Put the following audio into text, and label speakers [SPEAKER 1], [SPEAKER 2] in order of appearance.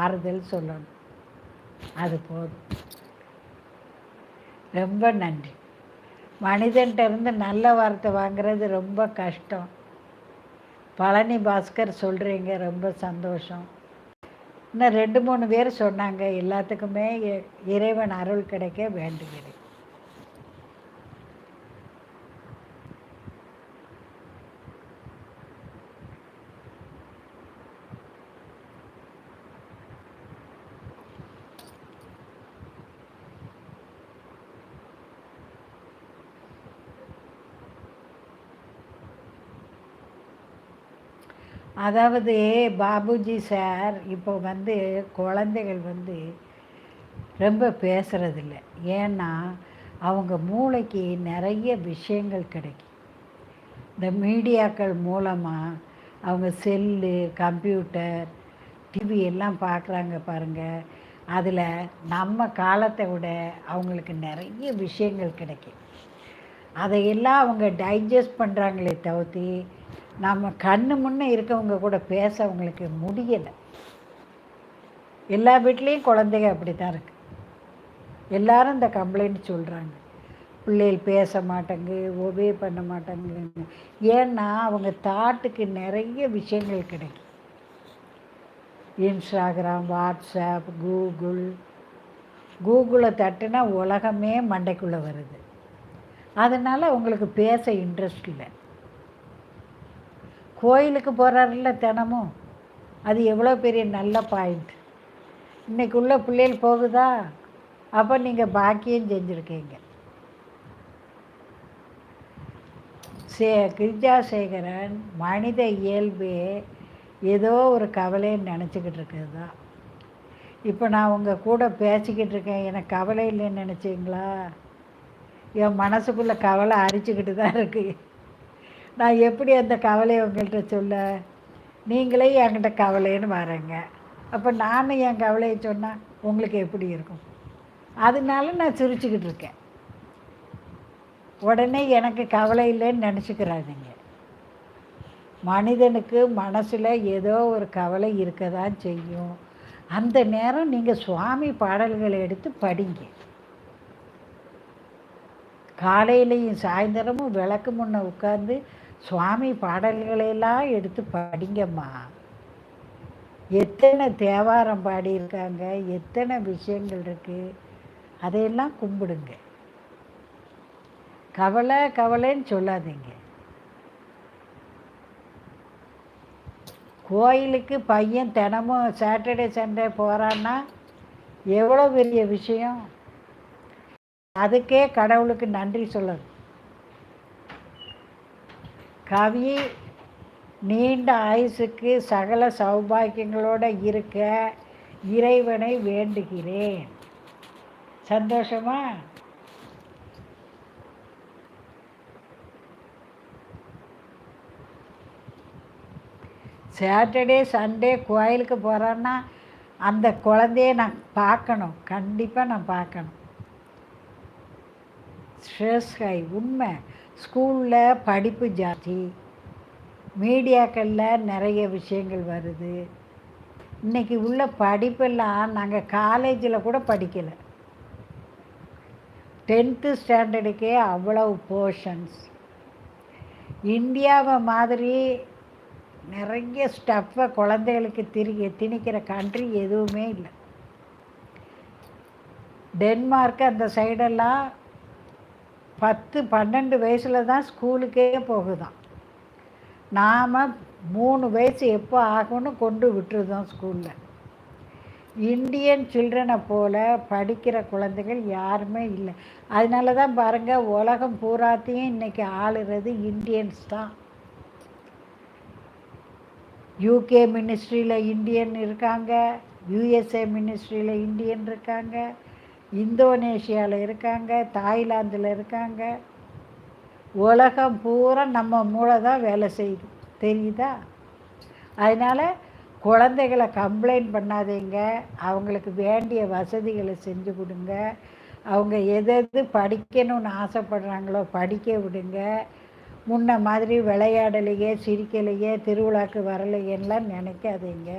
[SPEAKER 1] ஆறுதல் சொல்லணும். அது போதும். ரொம்ப நன்றி. மனிதன்கிட்ட இருந்து நல்ல வார்த்தை வாங்குறது ரொம்ப கஷ்டம். பழனி பாஸ்கர் சொல்கிறீங்க ரொம்ப சந்தோஷம். இன்னும் ரெண்டு மூணு பேர் சொன்னாங்க. எல்லாத்துக்குமே இ- இறைவன் அருள் கிடைக்க வேண்டுகிறேன். அதாவது பாபுஜி சார் இப்போ வந்து குழந்தைகள் வந்து ரொம்ப பேசுகிறதில்ல ஏன்னா அவங்க மூளைக்கு நிறைய விஷயங்கள் கிடைக்கும். இந்த மீடியாக்கள் மூலமாக அவங்க செல்லு கம்ப்யூட்டர் டிவி எல்லாம் பார்க்குறாங்க பாருங்கள் அதில் நம்ம காலத்தை விட அவங்களுக்கு நிறைய விஷயங்கள் கிடைக்கும். அதையெல்லாம் அவங்க டைஜஸ்ட் பண்ணுறாங்களே தவிர்த்து நம்ம கண்ணு முன்னே இருக்கவங்க கூட பேச அவங்களுக்கு முடியலை. எல்லா வீட்லேயும் குழந்தைங்க அப்படி தான் இருக்குது எல்லாரும் இந்த கம்ப்ளைண்ட் சொல்கிறாங்க பிள்ளைகள் பேச மாட்டேங்கு ஒபே பண்ண மாட்டேங்குதுன்னு. ஏன்னா அவங்க தாட்டுக்கு நிறைய விஷயங்கள் கிடைக்கும். இன்ஸ்டாகிராம் வாட்ஸ்அப் கூகுள் கூகுளை தட்டுனா உலகமே மண்டைக்குள்ளே வருது. அதனால் அவங்களுக்கு பேச இன்ட்ரெஸ்ட் இல்லை. கோயிலுக்கு போகிறாருல்ல தினமும். அது எவ்வளோ பெரிய நல்ல பாயிண்ட் இன்றைக்கு உள்ள பிள்ளைகள் போகுதா? அப்போ நீங்கள் பாக்கியம் செஞ்சுருக்கீங்க. சே கிரிஜாசேகரன் மனித இயல்பே ஏதோ ஒரு கவலைன்னு நினச்சிக்கிட்டு இருக்கிறது? தான் இப்போ நான் உங்கள் கூட பேசிக்கிட்டு இருக்கேன். எனக்கு கவலை இல்லைன்னு நினச்சிங்களா? என் மனசுக்குள்ளே கவலை அரிச்சுக்கிட்டு தான் இருக்குது நான் எப்படி அந்த கவலையை உங்கள்கிட்ட சொல்ல? நீங்களே என்கிட்ட கவலைன்னு வரேங்க. அப்போ நானும் என் கவலையை சொன்னால் உங்களுக்கு எப்படி இருக்கும்? அதனால நான் சிரிச்சுக்கிட்டு இருக்கேன். உடனே எனக்கு கவலை இல்லைன்னு நினச்சிக்கிறாதீங்க. மனிதனுக்கு மனசில் ஏதோ ஒரு கவலை இருக்க தான் செய்யும். அந்த நேரம் நீங்கள் சுவாமி பாடல்களை எடுத்து படிங்க. காலையிலையும் சாயந்தரமும் விளக்கு முன்ன உட்காந்து சுவாமி பாடல்களையெல்லாம் எடுத்து படிங்கம்மா. எத்தனை தேவாரம் பாடியிருக்காங்க எத்தனை விஷயங்கள் இருக்குது அதையெல்லாம் கும்பிடுங்க. கவலை கவலைன்னு சொல்லாதீங்க. கோயிலுக்கு பையன் தினமும் சாட்டர்டே சண்டே போகிறான்னா எவ்வளோ பெரிய விஷயம்? அதுக்கே கடவுளுக்கு நன்றி சொல்லணும். கவி நீண்ட ஆயுசுக்கு சகல சௌபாக்கியங்களோட இருக்க இறைவனை வேண்டுகிறேன். சந்தோஷமா? சாட்டர்டே சண்டே கோயிலுக்கு போகிறேன்னா அந்த குழந்தைய நான் பார்க்கணும். கண்டிப்பாக நான் பார்க்கணும். ஸ்ட்ரெஸ் ஹை உண்மை ஸ்கூலில் படிப்பு ஜாஸ்தி. மீடியாக்களில் நிறைய விஷயங்கள் வருது. இன்றைக்கி உள்ள படிப்பெல்லாம் நாங்கள் காலேஜில் கூட படிக்கலை. டென்த்து ஸ்டாண்டர்டுக்கே அவ்வளவு போர்ஷன்ஸ் இந்தியாவை மாதிரி நிறைய ஸ்டஃப்பை குழந்தைகளுக்கு திரிக்க திணிக்கிற கண்ட்ரி எதுவுமே இல்லை. டென்மார்க் அந்த சைடெல்லாம் பத்து பன்னெண்டு வயசில் தான் ஸ்கூலுக்கே போகுதாம் நாம் மூணு வயசு எப்போ ஆகும்னு கொண்டு விட்டுருதோம் ஸ்கூலில். இந்தியன் சில்ட்ரனை போல் படிக்கிற குழந்தைகள் யாருமே இல்லை. அதனால தான் பாருங்கள் உலகம் பூராத்தையும் இன்றைக்கி ஆளுறது இந்தியன்ஸ் தான். யூகே மினிஸ்ட்ரியில் இந்தியன் இருக்காங்க யூஎஸ்ஏ மினிஸ்ட்ரியில் இந்தியன் இருக்காங்க. இந்தோனேஷியாவில் இருக்காங்க தாய்லாந்தில் இருக்காங்க. உலகம் பூரா நம்ம மூளை தான் வேலை செய்யுது. தெரியுதா? அதனால் குழந்தைகளை கம்ப்ளைண்ட் பண்ணாதீங்க. அவங்களுக்கு வேண்டிய வசதிகளை செஞ்சு கொடுங்க. அவங்க எது எது படிக்கணும்னு ஆசைப்படுறாங்களோ படிக்க விடுங்க. முன்ன மாதிரி விளையாடலையே சிரிக்கலையே திருவிழாக்கு வரலையெல்லாம் நினைக்காதீங்க.